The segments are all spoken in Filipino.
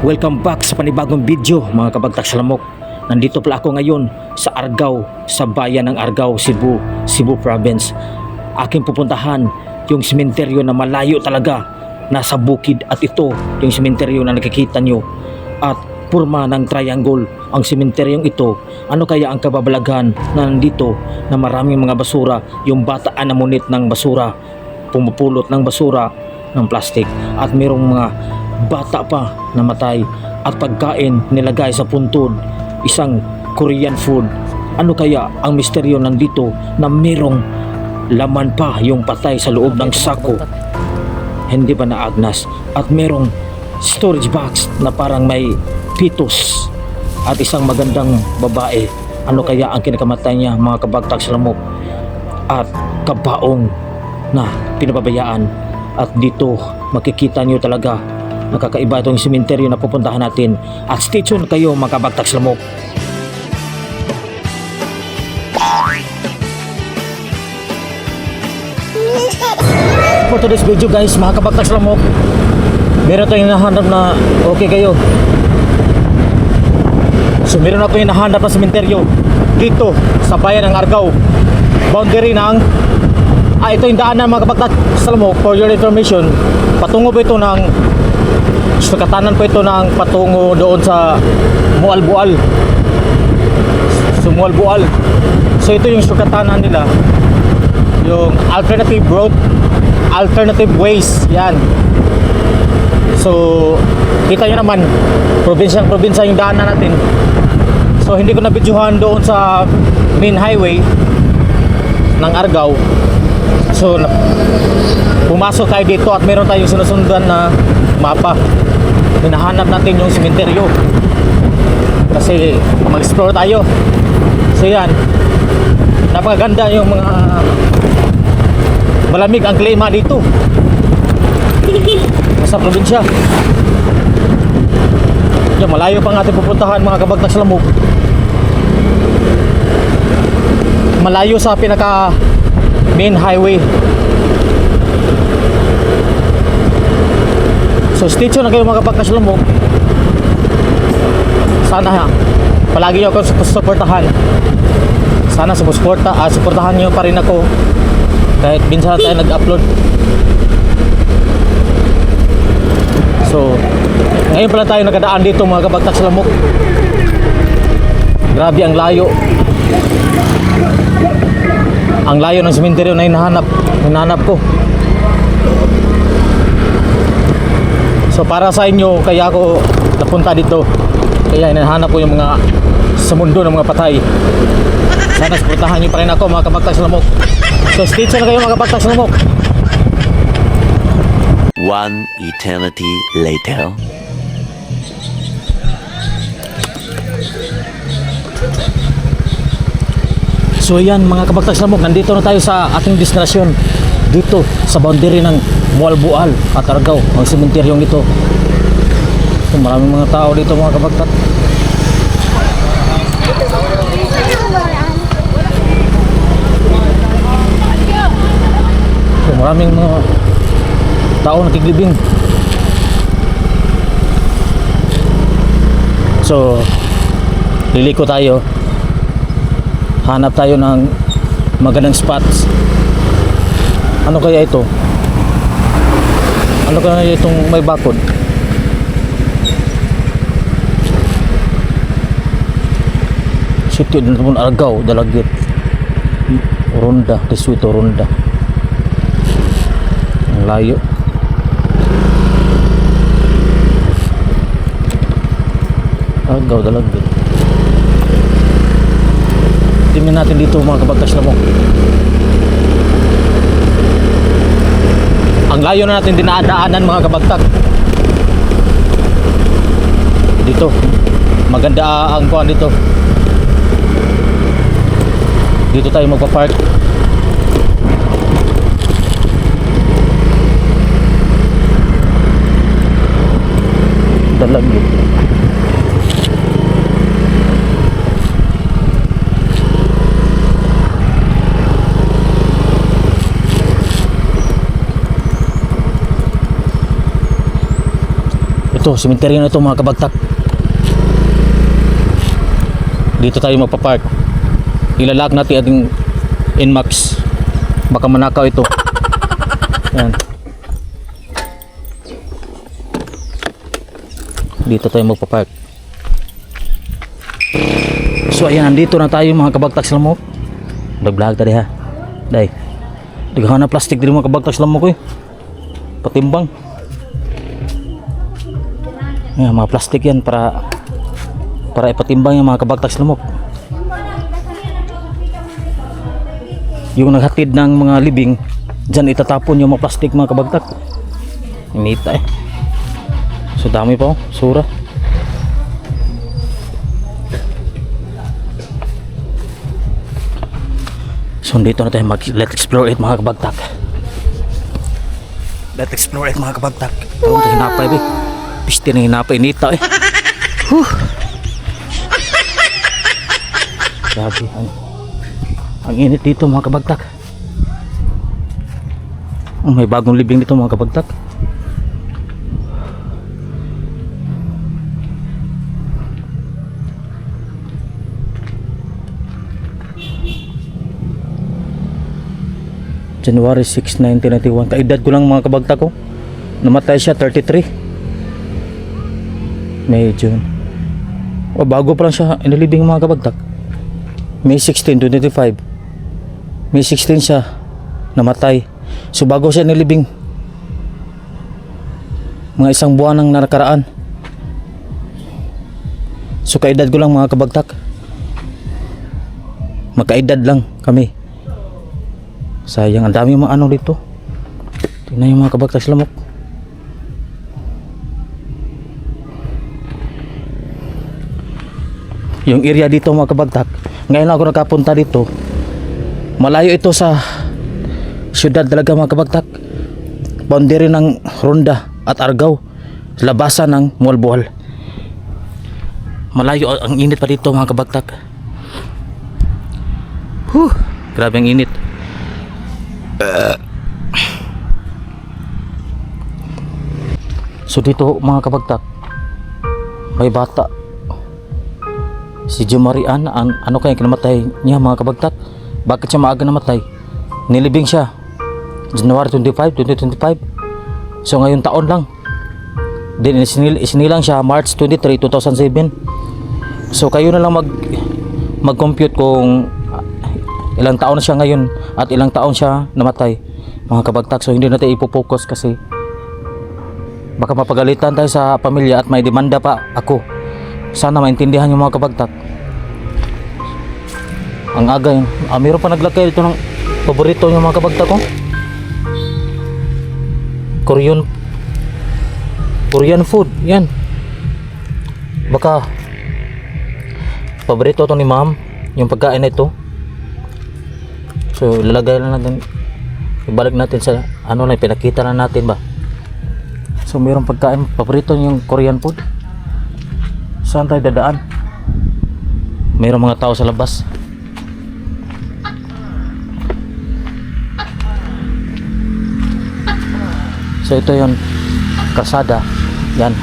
Welcome back sa panibagong video mga kabagtak salamok. Nandito pala ako ngayon sa Argao, sa bayan ng Argao, Cebu, Cebu Province. Aking pupuntahan yung sementeryo na malayo talaga, nasa bukid at ito yung sementeryo na nakikita nyo. At purma ng triangle ang sementeryong ito. Ano kaya ang kababalaghan na nandito na maraming mga basura, yung bataan na munit ng basura, pumupulot ng basura ng plastic at mayroong mga bata pa namatay at pagkain nilagay sa puntod. Isang Korean food. Ano kaya ang misteryo nandito na merong laman pa yung patay sa loob ng sako? Hindi pa naagnas at merong storage box na parang may fetus at isang magandang babae. Ano kaya ang kinakamatay niya mga kabagtag sa lamok? At kabaong na pinababayaan. At dito makikita nyo talaga nakakaiba itong sementeryo na pupuntahan natin at stay tuned kayo mga kabagtag sa lamok For today's video guys, mga kabagtag sa lamok meron tayong hinahanap na okay kayo So meron ako yung nahanap na sementeryo dito sa bayan ng Argao. Boundary ng Ah, ito yung daanan mga kapagtat sa lamok for your information. Patungo po ito ng sukatanan po ito ng patungo doon sa Mualbual. So Mualbual. So ito yung sukatanan nila. Yung alternative road, alternative ways. Yan. So, kita nyo naman, probinsyang probinsya yung daanan natin. So, hindi ko nabidyohan doon sa main highway ng Argao. So, pumasok tayo dito at meron tayong sinusundan na mapa. Hinahanap natin yung sementeryo. Kasi mag-explore tayo. So, yan. Napakaganda yung mga malamig ang klima dito sa probinsya. Yan, malayo pang ating pupuntahan mga kabagtag sa lamok. Malayo sa pinaka main highway. So stay tuned na kayo mga kabagtag sa lamok. Sana ha, palagi nyo ako sup- suportahan. Sana sumusuporta, ah, suportahan nyo pa rin ako kahit minsan tayo nag-upload So, ngayon pala tayo nakadaan dito mga kabagtak sa lamok. Grabe ang layo. Ang layo ng sementeryo na hinahanap. Hinahanap ko. So para sa inyo, kaya ako napunta dito. Kaya hinahanap ko yung mga sa mundo ng mga patay. Sana suportahan nyo pa rin ako mga kabagtak sa lamok. So stay tuned kayo mga kabagtak sa lamok. One eternity later. So yan mga kabagtag sa lamok, nandito na tayo sa ating destinasyon dito sa boundary ng Mualbual at Argao, ang sementeryong ito. So, maraming mga tao dito mga kabagtag. So, maraming mga tao nakiglibing. So, liliko tayo hanap tayo ng magandang spots. Ano kaya ito? Ano kaya itong may bakod? Sitio din naman Argao Dalagit Ronda Desuito Ronda ang layo. Argao Dalagit Tingnan natin dito mga kabagtas na mo. Ang layo na natin dinadaanan mga kabagtag. Dito. Maganda ang kuan dito. Dito tayo magpa-park. Dalag dito. Ito, simenteryo na ito mga kabagtak. Dito tayo magpapark. Ilalak natin ating Inmax. Baka manakaw ito. Yan. Dito tayo magpapark. So ayan, nandito na tayo mga kabagtak sa lamok. Nag-vlog tadi ha. Day. Daghan na plastic diri mga kabagtak sa lamok eh. Patimbang. Yan, mga plastic yan para para ipatimbang yung mga kabagtak sa lamok. Yung naghatid ng mga libing, dyan itatapon yung mga plastic mga kabagtak. Inita eh. So dami pa oh, sura. So dito na tayo mag let's explore it mga kabagtak. Let's explore it mga kabagtak. Ito na hinapay be. Piste na hinapay nita eh. Huh. Grabe ang ang init dito mga kabagtak. Oh, may bagong libing dito mga kabagtak. January 6, 1991. Kaedad ko lang mga kabagta ko. Namatay siya 33. May June. O bago pa lang siya inilibing mga kabagtak. May 16, 2025. May 16 siya namatay. So bago siya nilibing mga isang buwan nang nakaraan. So kaedad ko lang mga kabagtak. Magkaedad lang kami. Sayang, ang dami mga ano dito. Tingnan yung mga kabagtas lamok. Yung area dito mga kabagtak. Ngayon ako nakapunta dito. Malayo ito sa syudad talaga mga kabagtak. Boundary ng Ronda at Argao. Labasan ng Mualboal. Malayo ang init pa dito mga kabagtak. Huh, grabe ang init. So dito mga kabagtak may bata si Jumarian an ano kaya kinamatay niya mga kabagtak bakit siya maaga namatay? Nilibing siya. January 25 2025 so ngayon taon lang. Din isinil, isinilang siya March 23 2007 so kayo na lang mag mag compute kung ah, ilang taon na siya ngayon at ilang taon siya namatay mga kabagtak so hindi natin ipopokus kasi baka mapagalitan tayo sa pamilya at may demanda pa ako sana maintindihan yung mga kabagtak ang aga yun. Ah, meron pa naglagay dito ng paborito yung mga kabagtak ko Korean Korean food. Yan. Baka paborito to ni ma'am yung pagkain na ito. So lalagay na natin. Ibalik natin sa ano na pinakita na natin ba? So mayroong pagkain paborito yung Korean food saan tayo dadaan? Mayroong mga tao sa labas. So ito yung kasada yan.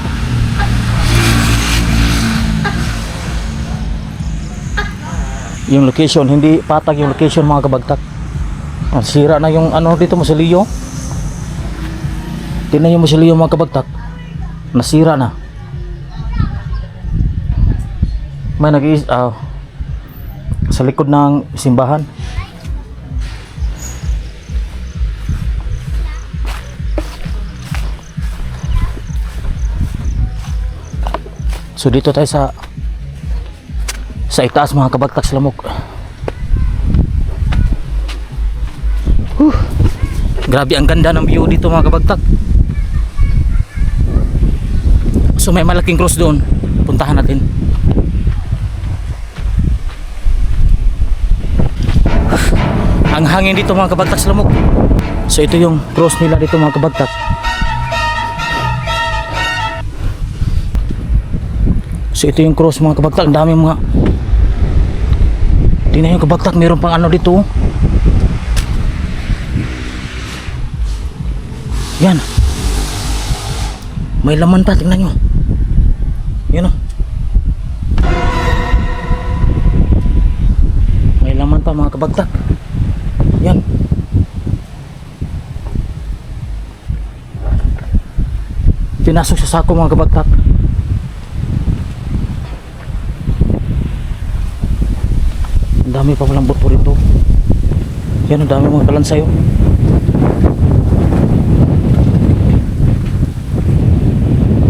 Yung location hindi patag yung location mga kabagtak. Ang sira na yung ano dito Musiliyo tinan yung Musiliyo mga kabagtak. Nasira na may nag ah, sa likod ng simbahan. So dito tayo sa sa itaas mga kabagtak sa lamok. Huh. grabe ang ganda ng view dito mga kabagtak. So may malaking cross doon. Puntahan natin ang hangin dito mga kabagtak sa lamok so ito yung cross nila dito mga kabagtak so ito yung cross mga kabagtak ang dami mga tingnan yung kabagtak meron pang ano dito oh. yan may laman pa tingnan nyo Yan o. May laman pa mga kabagtak. Yan. Pinasok sa sako mga kabagtak. Ang dami pa palang buto rito. Yan, ang dami mga kalansay oh.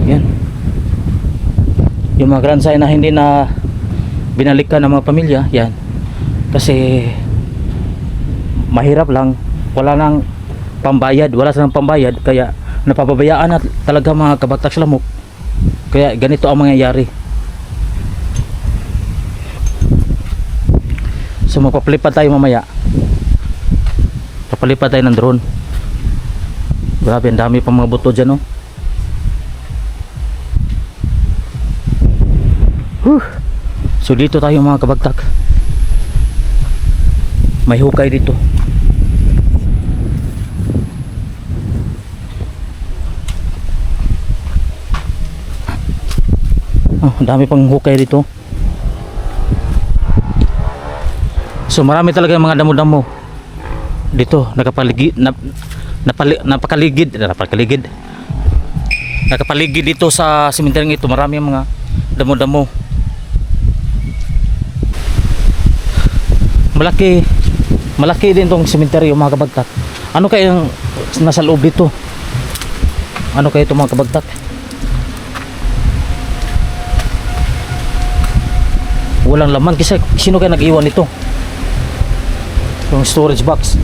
Yan. Yung mga kalansay na hindi na binalikan ng mga pamilya, yan. Kasi mahirap lang, wala nang pambayad, wala silang pambayad, kaya napapabayaan na talaga mga kabatak lamok. Kaya ganito ang mangyayari. So magpapalipad tayo mamaya. Papalipad tayo ng drone. Grabe, ang dami pa mga buto dyan, oh. Whew. So dito tayo mga kabagtak. May hukay dito. Oh, dami pang hukay dito. So marami talaga yung mga damo-damo. Dito, nakapaligid nap, napali, napakaligid, napakaligid. Nakapaligid dito sa sementeryo ito, marami yung mga damo-damo. Malaki malaki din tong sementeryo mga kabagtak. Ano kaya yung nasa loob dito? Ano kaya ito mga kabagtak? Walang laman kasi sino kaya nag-iwan nito? Yung storage box.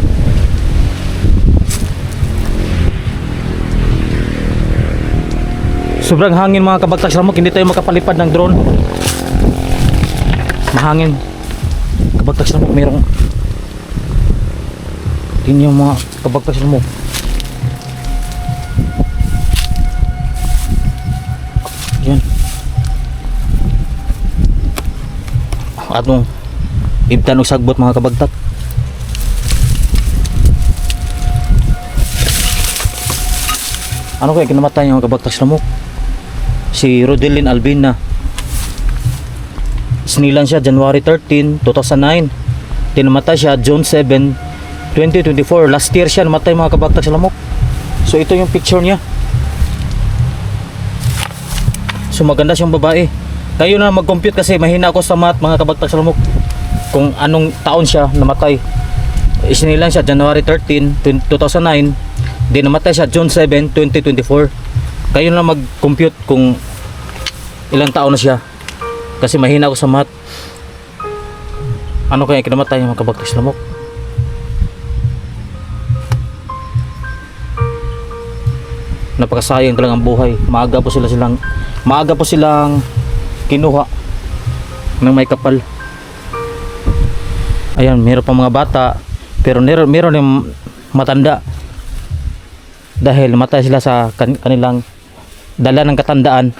Sobrang hangin mga kabagtak lamok, hindi tayo makapalipad ng drone. Mahangin. Kabagtak lamok, mayroong Tingnan yung mga kabagtas mo. Yan. Atong ibtan og sagbot mga kabagtak. Ano kaya kinamatay yung kabagtas lamok? Si Rodelin Albina. Sinilan siya January 13, 2009. Tinamatay siya June 7, 2024 last year siya namatay mga kabagtak sa lamok so ito yung picture niya so maganda siyang babae kayo na mag-compute kasi mahina ako sa math mga kabagtak sa lamok kung anong taon siya namatay. Isinilan siya January 13 20- 2009 di namatay siya June 7 2024 kayo na mag-compute kung ilang taon na siya. Kasi mahina ako sa math. Ano kaya kinamatay mga kabagtak sa lamok napakasayang talagang buhay. Maaga po sila silang maaga po silang kinuha ng may kapal ayan meron pa mga bata pero meron, meron yung matanda dahil matay sila sa kan- kanilang dala ng katandaan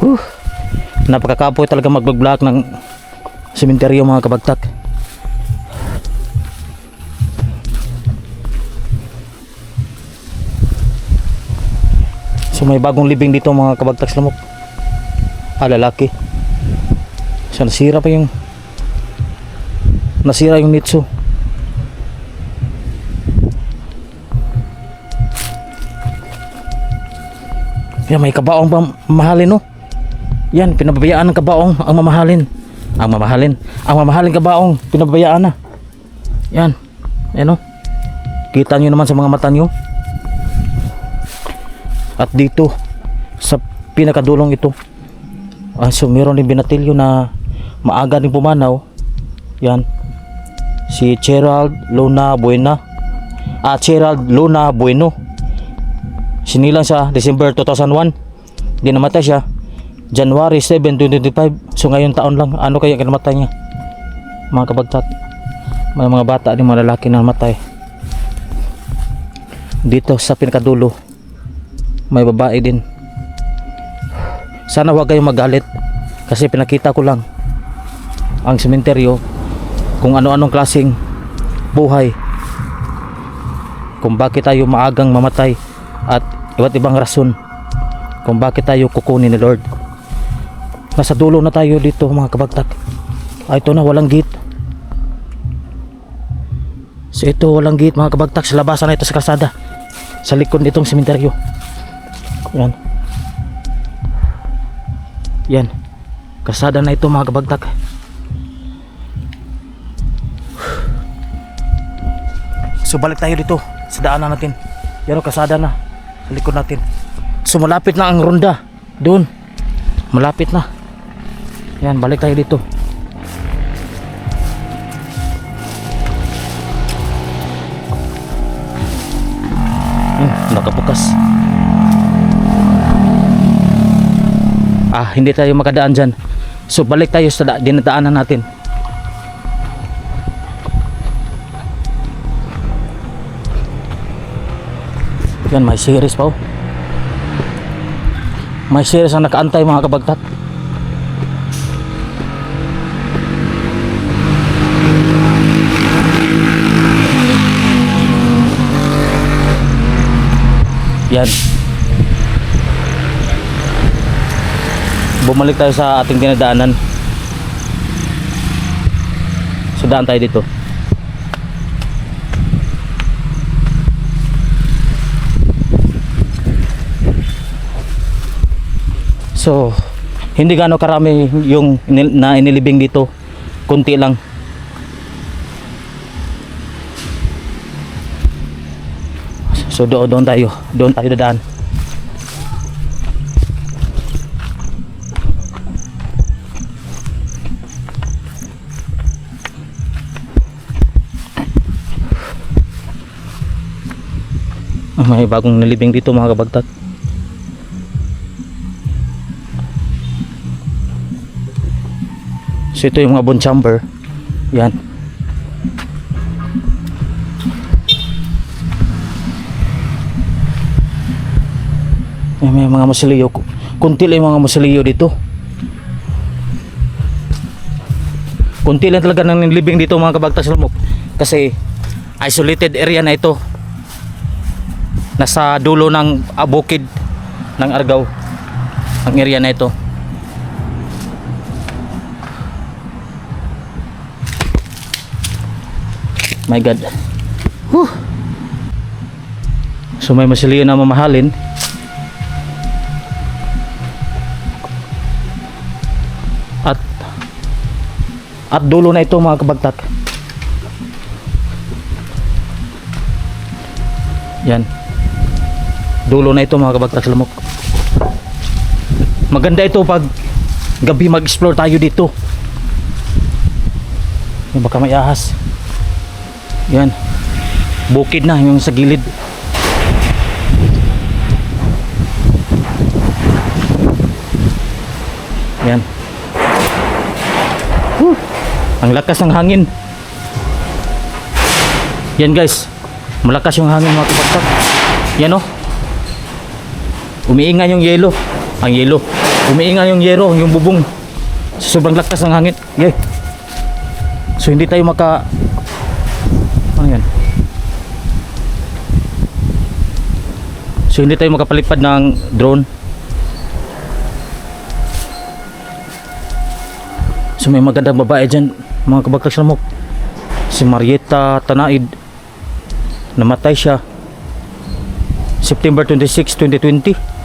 Whew. napakakapoy talaga magbablak ng sementeryo mga kabagtak So may bagong libing dito mga kabagtags lamok. Ah, lalaki. So nasira pa yung nasira yung nitso. Yan, may kabaong pa mahalin no. Yan, pinababayaan ng kabaong ang mamahalin. Ang mamahalin. Ang mamahalin kabaong, pinababayaan na. Yan. Yan no. Kita nyo naman sa mga mata nyo. At dito sa pinakadulong ito. Ah, so meron din binatilyo na maaga din pumanaw. Yan. Si Gerald Luna Buena. Ah, Gerald Luna Bueno. Sinilang sa December 2001. Di namatay siya. January 7, 2025. So ngayon taon lang. Ano kaya kinamatay niya? Mga kabagtat. May mga bata din mga lalaki na namatay. Dito sa pinakadulo may babae din sana huwag kayong magalit kasi pinakita ko lang ang sementeryo kung ano-anong klaseng buhay kung bakit tayo maagang mamatay at iba't ibang rason kung bakit tayo kukunin ni Lord Nasa dulo na tayo dito mga kabagtak. Ah, ito na, walang gate. So ito, walang gate mga kabagtak. Sa labasan na ito sa kasada. Sa likod nitong sementeryo. Yan. Yan. Kasada na ito mga kabagtak. So balik tayo dito sa daanan natin. Yan o, kasada na. Sa likod natin. So malapit na ang ronda. Doon. Malapit na. Yan, balik tayo dito. Hmm, nakabukas. Ah, hindi tayo makadaan dyan. So balik tayo sa da- dinadaanan natin. Yan, may series pa oh. May series ang nakaantay mga kabagtat. Yan. Bumalik tayo sa ating dinadaanan. So daan tayo dito. So, hindi gaano karami yung inil- na inilibing dito. Kunti lang. So doon, doon tayo. Doon tayo dadaan. May bagong nilibing dito mga kabagtat. So ito yung mga bone chamber. Yan. Yan, may mga musilyo. Kunti lang mga musilyo dito. Kunti lang talaga ng living dito mga kabagtas lumok. Kasi isolated area na ito. Nasa dulo ng ah, bukid ng Argao. Ang area na ito. My God. Whew. So may masilyo na mamahalin. At at dulo na ito mga kabagtak. Yan. Dulo na ito mga kabagtak sa lamok. Maganda ito pag gabi mag-explore tayo dito. Yung baka may ahas. Yan. Bukid na yung sa gilid. Yan. Whew. Ang lakas ng hangin. Yan guys. Malakas yung hangin mga kapagtak. Yan oh. Umiingay yung yelo. Ang yelo. Umiingay yung yero, yung bubong. Sobrang lakas ng hangin. Yay. So hindi tayo maka ano yan? So hindi tayo makapalipad ng drone. So may magandang babae dyan, mga kabagtas na mo. Si Marieta Tanaid. Namatay siya. September 26, 2020.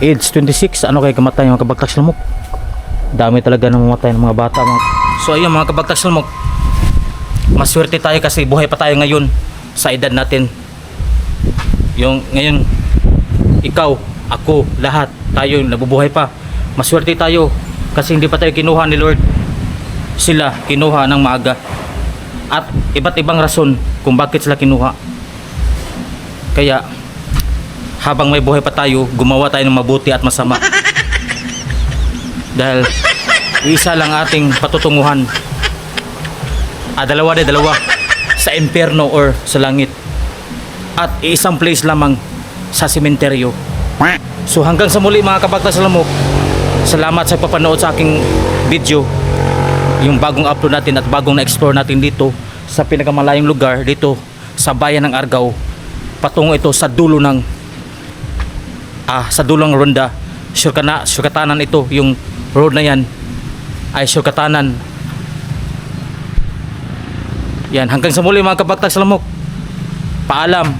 Age 26. Ano kaya kamatay mga kabagtas na mo? Dami talaga na mamatay ng mga bata. Mga... So ayun mga kabagtas na mo. Maswerte tayo kasi buhay pa tayo ngayon sa edad natin. Yung ngayon ikaw, ako, lahat tayo nabubuhay pa. Maswerte tayo kasi hindi pa tayo kinuha ni Lord. Sila kinuha ng maaga. At iba't ibang rason kung bakit sila kinuha. Kaya habang may buhay pa tayo, gumawa tayo ng mabuti at masama. Dahil isa lang ating patutunguhan. Ah, dalawa de dalawa. Sa impyerno or sa langit. At isang place lamang sa sementeryo. So hanggang sa muli mga kabagtas lamok, salamat sa papanood sa aking video. Yung bagong upload natin at bagong na-explore natin dito sa pinakamalayong lugar dito sa bayan ng Argao. Patungo ito sa dulo ng ah, sa dulo ng ronda. Sure ka na, sure katanan ito yung road na yan ay Surkatanan. Yan, hanggang sa muli mga kabagtag sa lamok. Paalam.